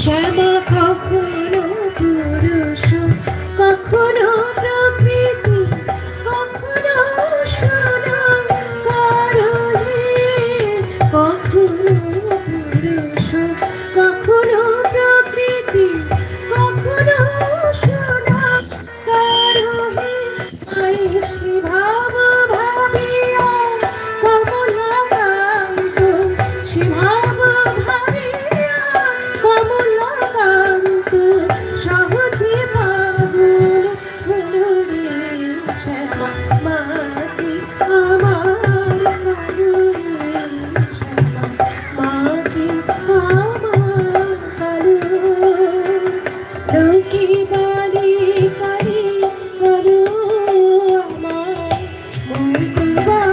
shadow of hope. Bye.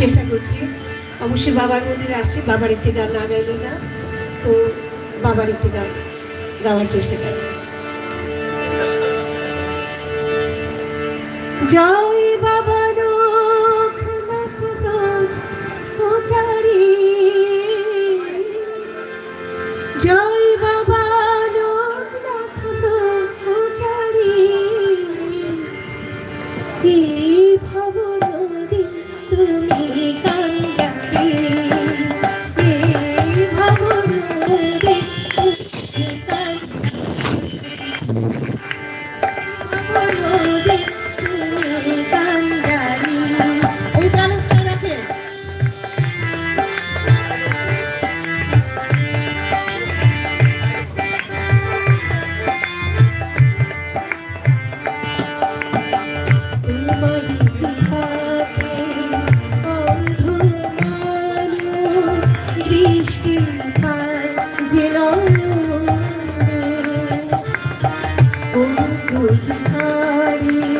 চেষ্টা করছি। অবশ্যই বাবার মন্দিরে আসছি। বাবার একটি গান না গাইলে না। ও বাবার একটি গান গাওয়ার চেষ্টা করে। যাও বুঝি হারিয়ে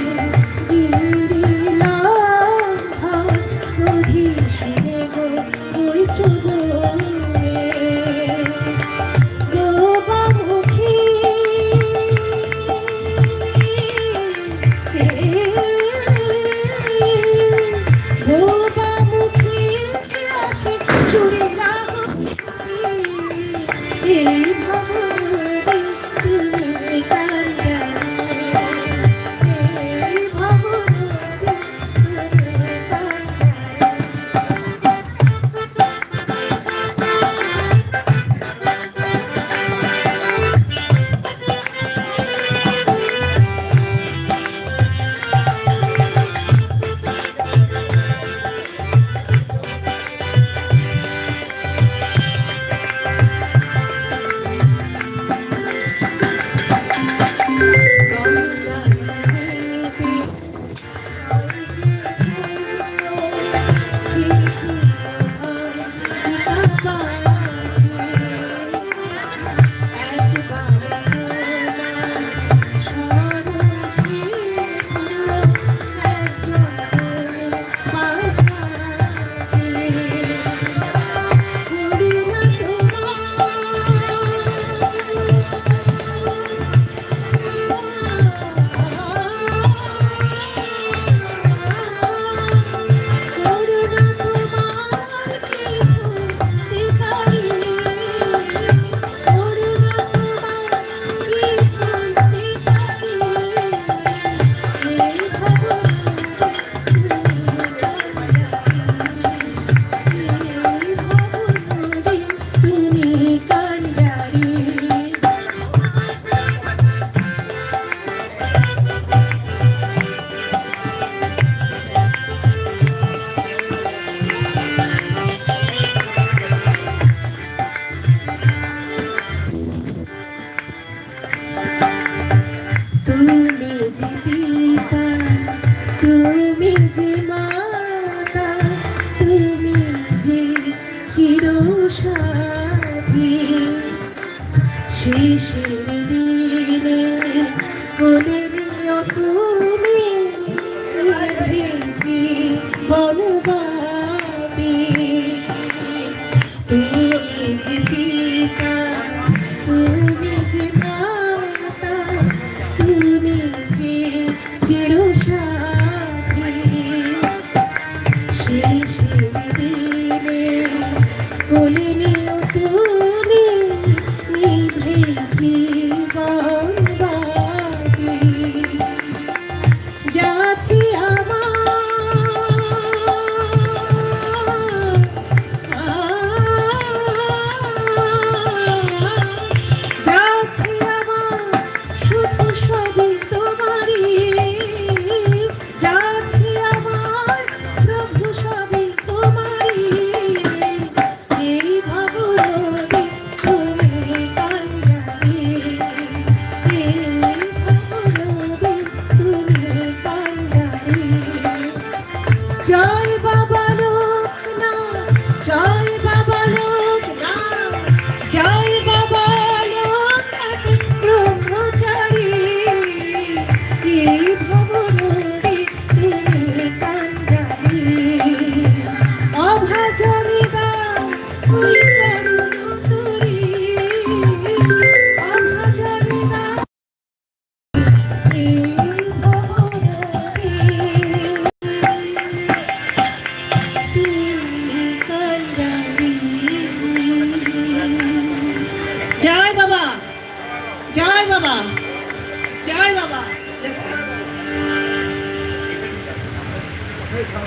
to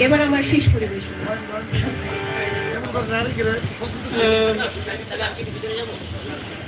এবার আমার শেষ পরিবেশন।